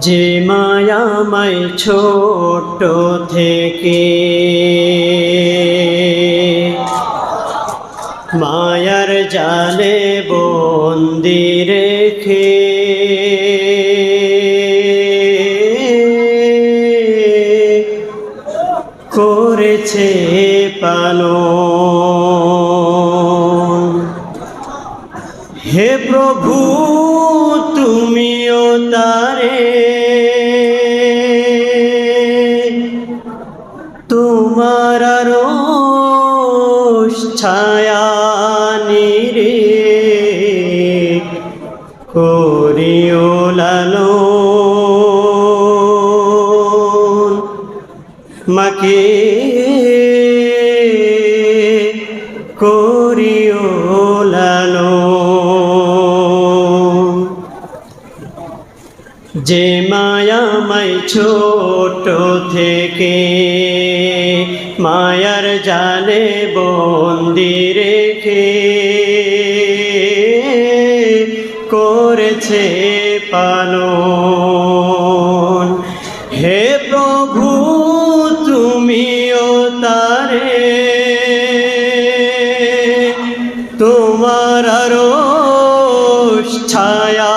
যে মায়ামাই ছোট থেকে। মায়ার জালে বন্দি রেখে। করেছে পালন। হে প্রভু রোষ ছায়া নিরে করিও লালন মাকে করিও লালন। যে মায়ামাই ছোট থেকে মায়ার জালে বন্দি রেখে করেছে পালন। হে প্রভু তুমিও তারে। তোমার রোষ ছায়া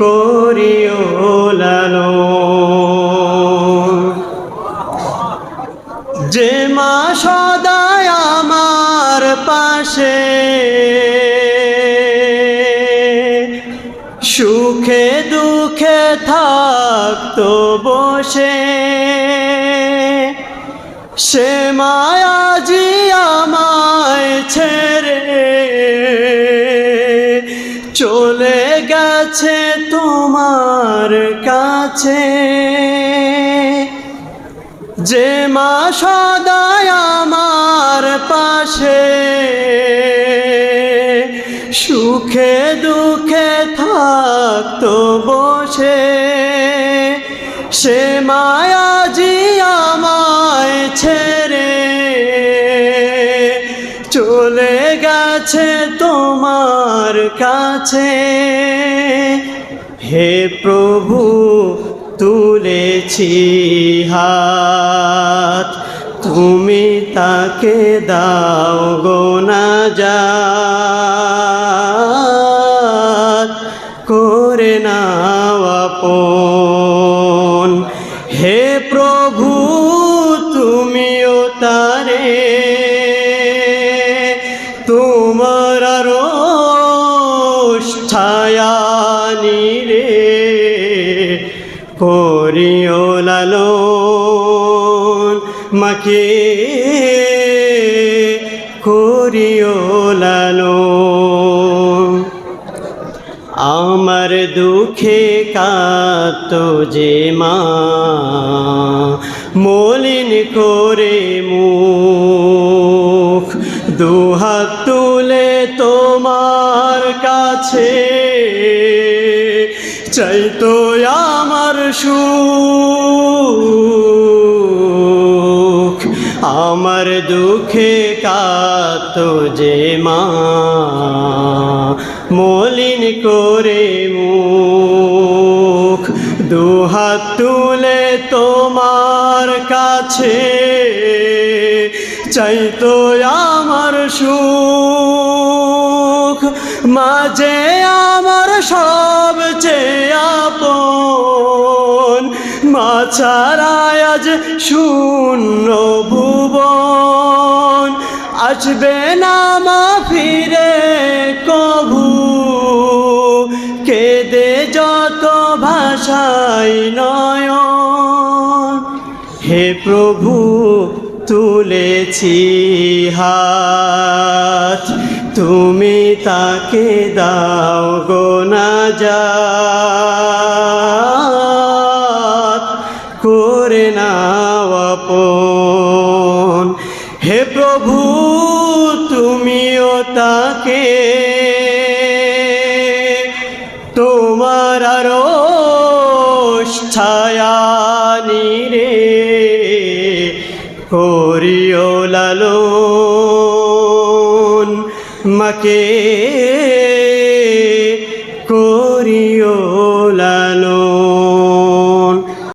করিও যে মা সদায় আমার পাশে সুখে দুঃখে থাকতো বসে। সে মায়াজি আমায় ছেড়ে চলে গেছে তোমার কাছে। যে মা সদায় আমার পাশে, সুখে দুঃখে থাকতো বসে। সে মায়াজি তোমার কাছে। হে প্রভু, তুলেছি হাত। তুমি তাকে দাও গোনা যা করে নাও আপন। হে প্রভু মাকে করিও লালন। আমার দুঃখে কাত যে মা, মলিন করে মুখ। দুহাত তুলে তোমার কাছে চাইতো আমার সুখ। আমার দুঃখে কাত যে মা। মলিন করে মুখ দুহাত তুলে তোমার কাছে। চাইতো আমার সুখ, মাঝে আমার সবচেয়ে আপন। মা আজ শূন্য ভুবন। আসবে না মা ফিরে কভু। কেদে যত ভাষাই নয় হে প্রভু, তুলেছি হাত। তুমি তাকে দাও গো না যা করে না হে প্রভু তুমিও তাকে। তোমার রোষ মাকে